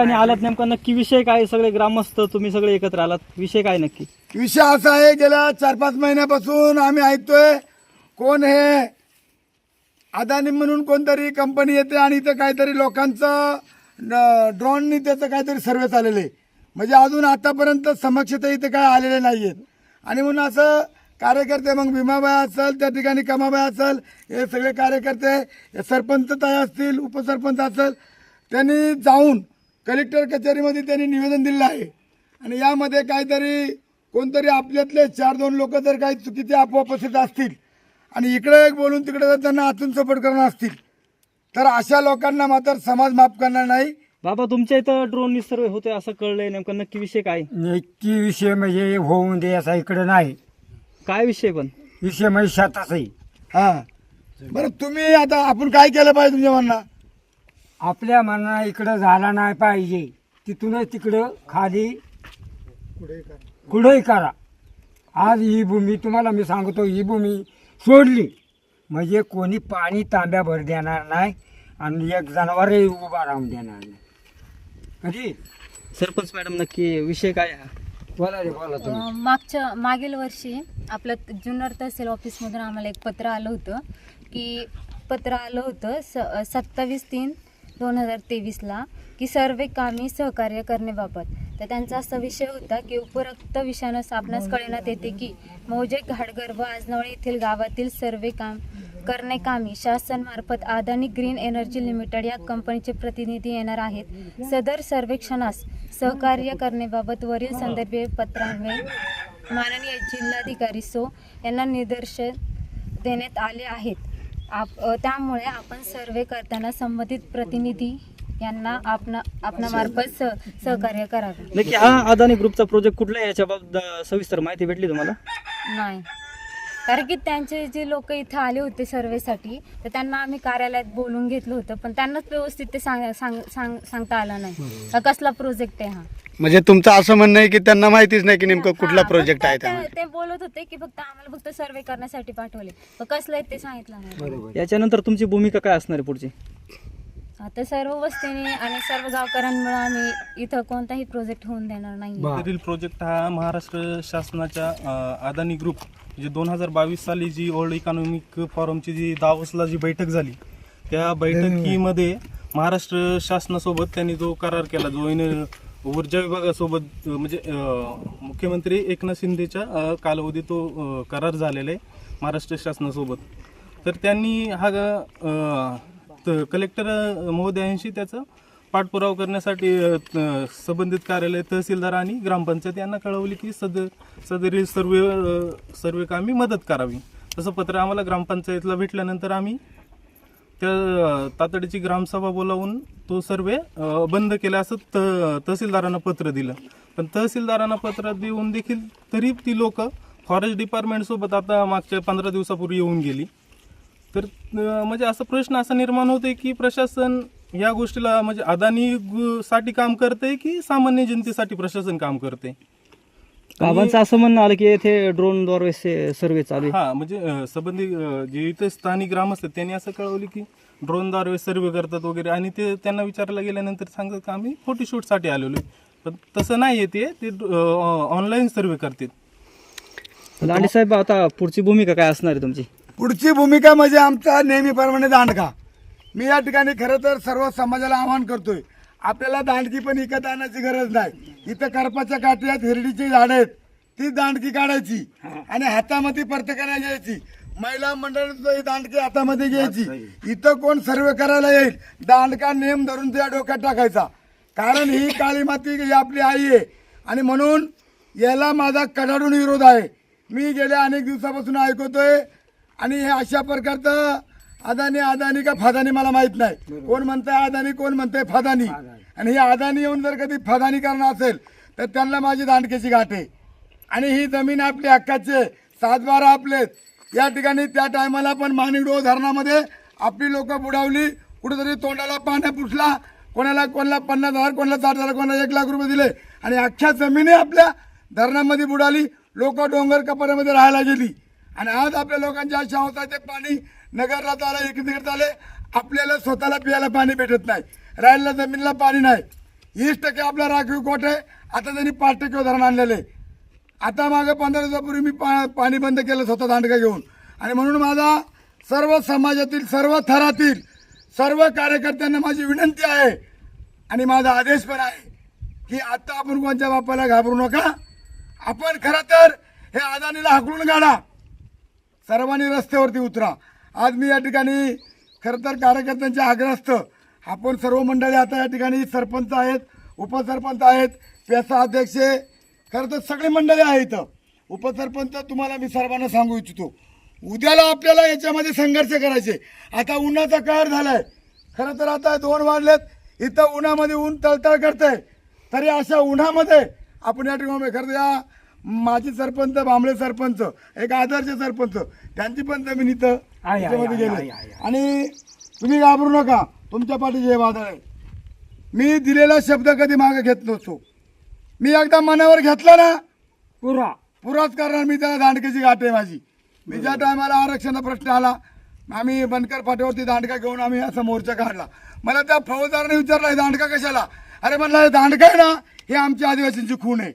ठिकाणी आलात नेमका नक्की विषय काय सगळे ग्रामस्थ तुम्ही सगळे एकत्र आलात. विषय काय नक्की? विषय असा आहे गेल्या चार पाच महिन्यापासून आम्ही ऐकतोय कोण हे अदानी म्हणून कोणतरी कंपनी येते आणि इथं काहीतरी लोकांचं ड्रोननी त्याचं काहीतरी सर्वे चाललेलं आहे. म्हणजे अजून आतापर्यंत समक्षता इथे काय आलेले नाही आहेत आणि म्हणून असं कार्यकर्ते मग भीमाबाई असेल त्या ठिकाणी कमाबाई असेल हे सगळे कार्यकर्ते सरपंच ताई असतील उपसरपंच असेल त्यांनी जाऊन कलेक्टर कचेरीमध्ये त्यांनी निवेदन दिलेलं आहे. आणि यामध्ये काहीतरी कोणतरी आपल्यातले चार दोन लोक जर काही चुकीचे अफवा पसरत असतील आणि इकडे एक बोलून तिकडे जर त्यांना आतून सपोर्ट करणार असतील तर अशा लोकांना मात्र समाज माफ करणार नाही. बाबा तुमच्या इथं ड्रोन सर्वे होते असं कळलंय नेमका. नक्की विषय काय? नक्की विषय म्हणजे होऊन दे असा इकडे नाही. काय विषय पण? विषय म्हणजे शेताचाही हा. बरं तुम्ही आता आपण काय केलं पाहिजे तुमच्या म्हणणं आपल्या मना इकडं झाला नाही पाहिजे. तिथूनच तिकडं खाली कुठंही करा. आज ही भूमी तुम्हाला मी सांगतो ही भूमी सोडली. म्हणजे कोणी पाणी तांब्याभर देणार नाही आणि एक जनावरही उभा राहून देणार नाही. कधी? सरपंच मॅडम नक्की विषय काय हा? बोला रे बोला तुम्ही. अं, मागच्या मागील वर्षी आपलं त- जुन्नर तहसील ऑफिसमधून आम्हाला एक पत्र आलं होतं की पत्र आलं होतं स सत्तावीस तीन दोन हजार तेवीसला की सर्वे कामी सहकार्य करण्याबाबत. तर त्यांचा असा विषय होता की उपरोक्त विषयानं आपणास कळण्यात येते की मौजे घाटगर व आजनवळे येथील गावातील सर्वे काम करणे कामी शासनमार्फत अदानी ग्रीन एनर्जी लिमिटेड या कंपनीचे प्रतिनिधी येणार आहेत. सदर सर्वेक्षणास सहकार्य करण्याबाबत वरील संदर्भे पत्रांवे माननीय जिल्हाधिकारी सो यांना निदर्शन देण्यात आले आहेत. आप त्यामुळे आपण सर्वे करताना संबंधित प्रतिनिधी यांना आपणा आपणामार्फत सह सहकार्य करावे. नक्की हा अदानी ग्रुपचा प्रोजेक्ट कुठला आहे? याच्याबाबत सविस्तर माहिती भेटली तुम्हाला? नाही. कारण की त्यांचे जे लोक इथे आले होते सर्वेसाठी तर त्यांना आम्ही कार्यालयात बोलून घेतलं होतं पण त्यांनाच व्यवस्थित ते सांग सांग सांग सांगता आलं नाही. का कसला प्रोजेक्ट आहे हा? म्हणजे तुमचं असं म्हणणं आहे की त्यांना माहितीच नाही की नेमकं कुठला हा, प्रोजेक्ट फक्त आहे ते- त्यामध्ये ते बोलत होते की फक्त आम्हाला फक्त सर्वे करण्यासाठी पाठवले. पण कसलं आहे ते सांगितलं नाही. याच्यानंतर तुमची भूमिका काय असणार आहे पुढची? आता सर्व वस्तीने आणि सर्व गावकऱ्यांमुळे आम्ही इथं कोणताही प्रोजेक्ट होऊन देणार नाही प्रोजेक्ट हा महाराष्ट्र शासनाच्या अ, अदानी ग्रुप म्हणजे दोन हजार बावीस साली जी वर्ल्ड इकॉनॉमिक फॉरमची जी दावसला जी बैठक झाली त्या बैठकीमध्ये महाराष्ट्र शासनासोबत त्यांनी जो करार केला जो इन- ऊर्जा विभागासोबत म्हणजे मुख्यमंत्री एकनाथ शिंदेच्या कालावधी कालावधीत तो करार झालेला आहे महाराष्ट्र शासनासोबत. तर त्यांनी हा त- कलेक्टर महोदयांशी त्याचं पाठपुरावा करण्यासाठी संबंधित कार्यालय तहसीलदार आणि ग्रामपंचायत यांना कळवली की सद सदरील सर्वे सर्वे कामी मदत करावी. तसं पत्र आम्हाला ग्रामपंचायतला भेटल्यानंतर आम्ही त्या तातडीची ग्रामसभा बोलावून तो सर्वे बंद केला असं त तहसीलदारांना पत्र दिलं. पण तहसीलदारांना पत्र देऊन देखील तरी ती लोक फॉरेस्ट डिपार्टमेंटसोबत आता मागच्या पंधरा दिवसापूर्वी येऊन गेली. तर म्हणजे असा प्रश्न असा निर्माण होतोय की प्रशासन या गोष्टीला म्हणजे अदानी साठी काम करते की सामान्य जनतेसाठी प्रशासन काम करते बाबांचं असं म्हणणं आलं की येथे ड्रोनद्वारे सर्वे चालू आहे. हा म्हणजे संबंधित जे इथे स्थानिक ग्राम असतात त्यांनी असं कळवलं की ड्रोनद्वारे सर्वे करतात वगैरे. आणि ते त्यांना विचारलं गेल्यानंतर सांगतात की आम्ही फोटोशूटसाठी आलेलो पण तसं नाही आहे ते ते ऑनलाईन सर्वे करतात. लांडे साहेब आता पुढची भूमिका काय असणार आहे तुमची? पुढची भूमिका म्हणजे आमचा नेहमीप्रमाणे दांडका मी या ठिकाणी खरं तर सर्व समाजाला आवाहन करतोय. आपल्याला दांडकी पण विकत आणण्याची गरज नाही. इथं करपाच्या काठी आहेत हिरडीची झाडं आहेत. ती दांडकी काढायची आणि हातामध्ये प्रत्येकाला घ्यायची महिला मंडळी दांडकी हातामध्ये घ्यायची. इथं कोण सर्वे करायला येईल? दांडका नेम धरून त्या डोक्यात टाकायचा. कारण ही काळी माती ही आपली आई आहे. आणि म्हणून याला माझा कडाडून विरोध आहे. मी गेल्या अनेक दिवसापासून ऐकतोय आणि हे अशा प्रकारचं अदानी अदानी का फदानी मला माहीत नाही. कोण म्हणताय अदानी कोण म्हणताय फदानी? आणि ही अदानी येऊन जर कधी फदानी करणार असेल तर त्यांना माझी दांडकेची गाठ आहे. आणि ही जमीन आपली हक्काची सातबारा आपलेत या ठिकाणी त्या टायमाला पण माणिकडो धरणामध्ये आपली लोक बुडावली. कुठेतरी तोंडाला पाण्या पुसला. कोणाला कोणाला पन्नास हजार कोणाला साठ हजार कोणाला एक लाख रुपये दिले. आणि अख्ख्या जमिनी आपल्या धरणामध्ये बुडाली. लोक डोंगर कपाऱ्यामध्ये राहायला गेली. आणि आज आपल्या लोकांची अशा होतात ते पाणी नगरला चाललं इकडे आले आपल्याला स्वतःला पियाला पाणी भेटत नाही. राहिलेल्या जमिनीला पाणी नाही. वीस टक्के आपला राखीव कोट आहे. आता त्यांनी पाच टक्के धरण आणलेले आहे. आता मागं पंधरा दिवसापूर्वी मी पा पाणी बंद केलं स्वतः दांडका घेऊन. आणि म्हणून माझा सर्व समाजातील सर्व थरातील सर्व कार्यकर्त्यांना माझी विनंती आहे. आणि माझा आदेश पण आहे की आता आपण कोणत्या बापाला घाबरू नका. आपण खरं तर हे अदानीला हाकलून काढा. सर्वांनी रस्त्यावरती उतरा. आज मी या ठिकाणी खरं तर कार्यकर्त्यांच्या आग्रस्त आपण सर्व मंडळी आता या ठिकाणी सरपंच आहेत उपसरपंच आहेत पेसा अध्यक्ष खरं तर सगळी मंडळी आहे इथं. उपसरपंच तुम्हाला मी सर्वांना सांगू इच्छितो. उद्याला आपल्याला याच्यामध्ये संघर्ष करायचे. आता उन्हाचा काळ झालाय. खरं तर आता दोन वाजलेत. इथं उन्हामध्ये ऊन तळतळ करतंय. तरी अशा उन्हामध्ये आपण या ठिकाणी खरं या माजी सरपंच बांबळे सरपंच एक आदर्श सरपंच त्यांची पण जमीन इथं आहे, याच्यामध्ये आहे, गेली. आहे, आहे, आणि तुम्ही घाबरू नका तुमच्या पाठीचे हे वादळ आहे. मी दिलेला शब्द कधी मागे घेत नसतो. मी एकदा मनावर घेतला ना पुरा. पुराच करणार मी त्याला दांडक्याची गाठ आहे माझी. मी ज्या टायमाला आरक्षणाचा प्रश्न आला आम्ही बनकर फाट्यावरती दांडका घेऊन आम्ही असा मोर्चा काढला. मला त्या फौजदाराने विचारला "हे दांडका कशाला? अरे म्हणलं हे दांडका आहे ना हे आमच्या आदिवासींची खून आहे.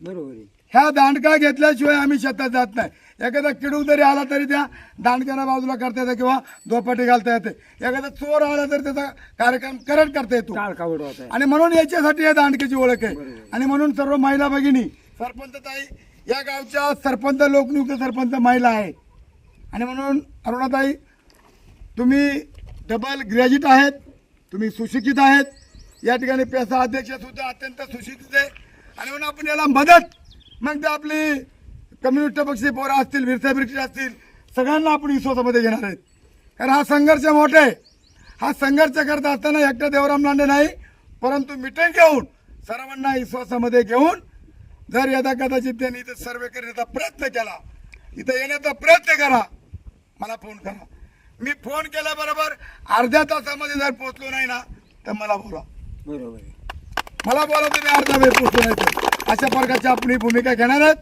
बरोबर आहे. ह्या दांडका घेतल्याशिवाय आम्ही शेतात जात नाही. एखादा किडूक जरी आला तरी त्या दांडक्याला बाजूला करता येतं किंवा दोपाटी घालता येते. एखादा चोर आला तर त्याचा कार्यक्रम करत करता येतो. काळ उडवत आहे. आणि म्हणून याच्यासाठी या दांडक्याची ओळख आहे. आणि म्हणून सर्व महिला भगिनी सरपंच ताई या गावच्या सरपंच लोकनियुक्त सरपंच महिला आहे. आणि म्हणून अरुणाताई तुम्ही डबल ग्रॅज्युएट आहेत तुम्ही सुशिक्षित आहेत. या ठिकाणी पेसा अध्यक्ष सुद्धा अत्यंत सुशिक्षित आहे. आणि म्हणून आपण याला मदत मग ते आपली कम्युनिस्ट पक्षी पोरं असतील विरसा बिरक्षी असतील सगळ्यांना आपण विश्वासामध्ये घेणार आहेत. कारण हा संघर्ष मोठा आहे. हा संघर्ष करत असताना एकटा देवराम लांडे नाही परंतु मिटिंग घेऊन सर्वांना विश्वासामध्ये घेऊन जर यदा कदाचित त्यांनी इथं सर्वे करण्याचा प्रयत्न केला इथं येण्याचा प्रयत्न करा मला फोन करा. मी फोन केल्याबरोबर अर्ध्या तासामध्ये जर पोहोचलो नाही ना तर मला बोला बरोबर आहे. मला बोला तुम्ही अर्धा वेळ पोहोचलो नाही अशा प्रकारची आपली भूमिका घेणार आहेत.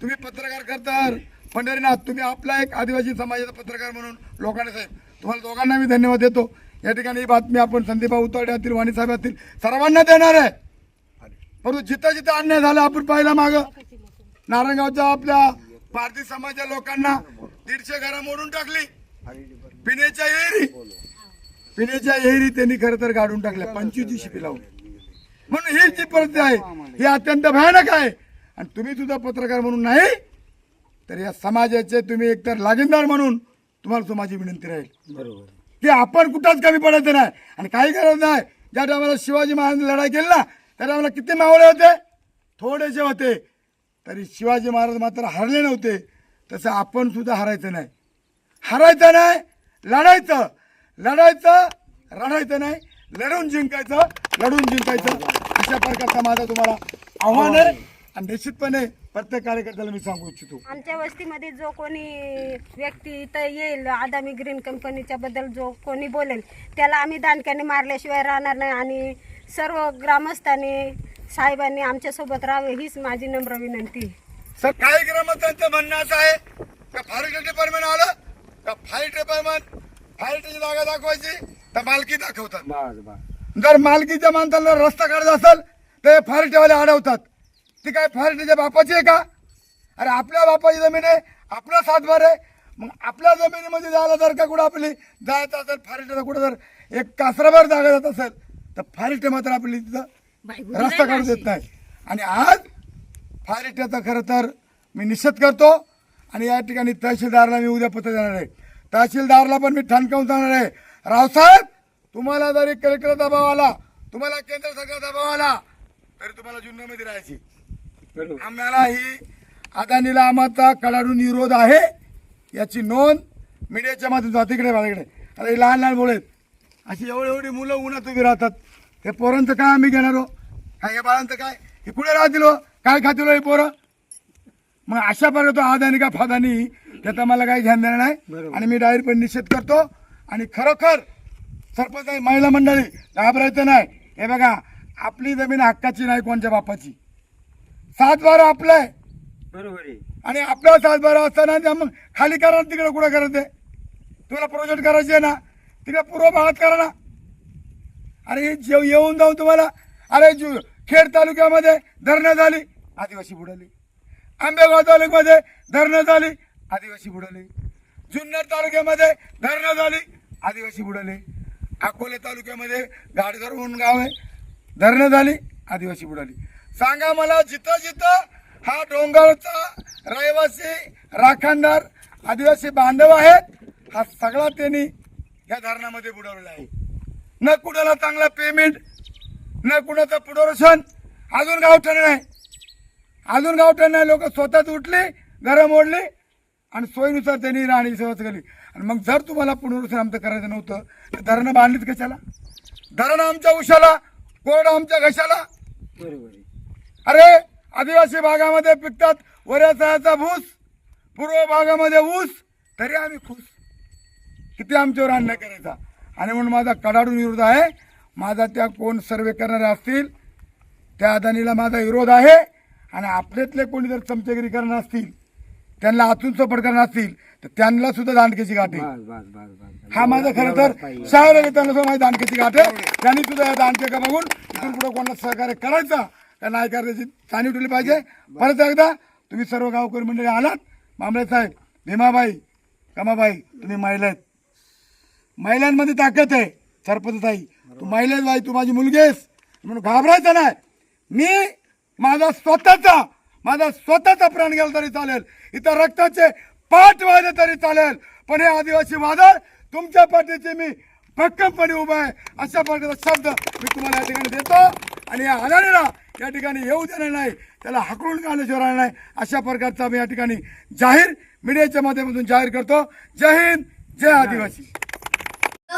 तुम्ही पत्रकार करता पंढरीनाथ तुम्ही आपला एक आदिवासी समाजाचा पत्रकार म्हणून लोकांनी साहेब तुम्हाला दोघांना मी धन्यवाद देतो. या ठिकाणी ही बातमी आपण संदीपा उतरडे असतील वाणी साहेब असतील सर्वांना देणार आहे. परंतु जिथं जिथं अन्याय झाला आपण पाहिला माग. नारायणगावच्या आपल्या भारतीय समाजाच्या लोकांना दीडशे घरं मोडून टाकली. पिण्याच्या येरी पिण्याच्या येरी त्यांनी खरं तर गाडून टाकल्या. पंचवीस शिपी लावून म्हणून ही जी परिस्थिती आहे ही अत्यंत भयानक आहे. आणि तुम्ही सुद्धा पत्रकार म्हणून नाही तर या समाजाचे तुम्ही एकतर लागीनदार म्हणून तुम्हाला माझी विनंती राहील. बरोबर. की आपण कुठंच कमी पडायचं नाही. आणि काही गरज नाही ज्या टायमाला शिवाजी महाराजांनी लढाई केली ना त्या टायमाला किती मावळे होते? थोडेसे होते. तरी शिवाजी महाराज मात्र हरले नव्हते. तसं आपण सुद्धा हरायचं नाही. हरायचं नाही लढायचं. लढायचं रडायचं नाही. लढून जिंकायचं लढून जिंकायचं. अशा प्रकारचा माझा तुम्हाला आव्हान आहे. आणि निश्चितपणे प्रत्येक कार्यकर्त्याला मी सांगू इच्छितो. आमच्या वस्तीमध्ये जो कोणी व्यक्ती इथं येईल आदामी ग्रीन कंपनीच्या बद्दल जो कोणी बोलेल त्याला आम्ही दांडक्याने मारल्याशिवाय राहणार नाही आणि सर्व ग्रामस्थांनी साहेबांनी आमच्यासोबत राहावे हीच माझी नम्र विनंती आहे. सर काही ग्रामस्थांचं म्हणणं असं आहे का फॉरेस्ट डिपार्टमेंट आलं? का फायर डिपार्टमेंट फायरची जागा दाखवायची? तर मालकी दाखवतात. बस बस. जर मालकीच्या माणसाला रस्ता काढत असेल तर फायरटेवाले अडवतात. ती काय फायरटेच्या बापाची आहे का? अरे आपल्या बापाची जमीन आहे आपला सातबार आहे. मग आपल्या जमिनीमध्ये जायला जर का कुठं आपली जायचं असेल फायरटेचा कुठं जर एक कासराभर जागा जात असेल तर फायरटे मात्र आपली तिथं रस्ता काढू देत नाही. आणि आज फायरटेचा खरं तर मी निषेध करतो आणि या ठिकाणी तहसीलदारला मी उद्या पत्र देणार आहे. तहसीलदारला पण मी ठणकावून सांगणार आहे. रावसाहेब तुम्हाला जरी कलेक्टर दबाव आला तुम्हाला केंद्र सरकार दबाव आला तरी तुम्हाला जुन्नरमध्ये राहायची. आम्हाला ही अदानीला आम्हाचा कडाडून विरोध आहे याची नोंद मीडियाच्या माध्यमातून तिकडे माझ्याकडे आता हे लहान लहान आहेत. अशी एवढी एवढी मुलं उन्हात उभी राहतात. हे पोरांचं काय आम्ही घेणार हो? काय हे बाळांचं काय? हे कुठे राहतील हो? काय खातील हो हे पोरं? मग अशा प्रकारे तो अदानी का फादानी त्याचा मला काही ध्यान देणार नाही. आणि मी डायरेक्ट पण निषेध करतो. आणि खरोखर सरपंच आणि महिला मंडळी घाबरायचं नाही. हे बघा आपली जमीन हक्काची नाही कोणत्या बापाची. सात बारा आपलं आहे. बरोबर आहे. आणि आपला सात बारा असताना त्या मग खाली करा ना तिकडे कुठं करायचं आहे? तुला प्रोजेक्ट करायचे आहे ना? तिकडे पूर्व भागात करा ना. अरे जेव येऊन जाऊन तुम्हाला अरे जु खेड तालुक्यामध्ये धरणं झाली आदिवासी बुडाली. आंबेगाव तालुक्यामध्ये धरणं झाली आदिवासी बुडाले. जुन्नर तालुक्यामध्ये धरणं झाली आदिवासी बुडाले. अकोले तालुक्यामध्ये गाडघर म्हणून गाव आहे. धरणं झाली आदिवासी बुडाली सांगा मला जिथं जिथं हा डोंगरचा रहिवासी राखणदार आदिवासी बांधव आहेत हा सगळा त्यांनी या धरणामध्ये बुडवलेला आहे. न कुणाला चांगला पेमेंट न कुणाचं पुनर्वसन अजून गावठण नाही. अजून गावठण नाही लोक स्वतःच उठले घरं मोडले आणि सोयीनुसार त्यांनी राहणी सेवा केली. आणि मग जर तुम्हाला पुनर्वसन आमचं करायचं नव्हतं तर धरणं बांधलीत कशाला? धरण आमच्या उशाला कोरडं आमच्या घशाला. बरोबर अरे आदिवासी भागामध्ये पिकतात वऱ्याचा भूस पूर्व भागामध्ये ऊस तरी आम्ही खुश. किती आमच्यावर अन्याय करायचा? आणि म्हणून माझा कडाडून विरोध आहे. माझा त्या कोण सर्वे करणारे असतील त्या अदानीला माझा विरोध आहे. आणि आपल्यातले कोणी जर चमचेगिरी करणार असतील त्यांना आतून सपोर्ट करणार असतील तर त्यांना सुद्धा दांडकेची गाठ आहे. हा माझा खरं तर शाळेला घेताना सुद्धा माझी दांडकेची गाठ आहे. त्यांनी सुद्धा या दांडके का बघून इथून पुढे कोणाला सहकार्य करायचा का नाही करायची जाणीव ठेवली पाहिजे. परत एकदा तुम्ही सर्व गावकरी मंडळी आलात. मामले साहेब भीमाबाई कमाबाई तुम्ही महिला आहेत. महिलांमध्ये ताकद आहे सरपंचताई तू महिला बाई तू माझी मुलगी आहेस. म्हणून घाबरायचं नाही. मी माझा स्वतःचा माझा स्वतःचा प्राण गेला तरी चालेल. इथं रक्ताचे पाठ वाजले तरी चालेल. पण हे आदिवासी वादळ तुमच्या पाठीचे मी भक्कमपणे उभा आहे. अशा प्रकारचा शब्द मी तुम्हाला या ठिकाणी देतो. आणि या अदानीला या ठिकाणी येऊ देणार नाही. त्याला हाकलून काढल्याशिवाय राहणार नाही. अशा प्रकारचा मी या ठिकाणी जाहीर मीडियाच्या माध्यमातून जाहीर करतो. जय हिंद जय आदिवासी.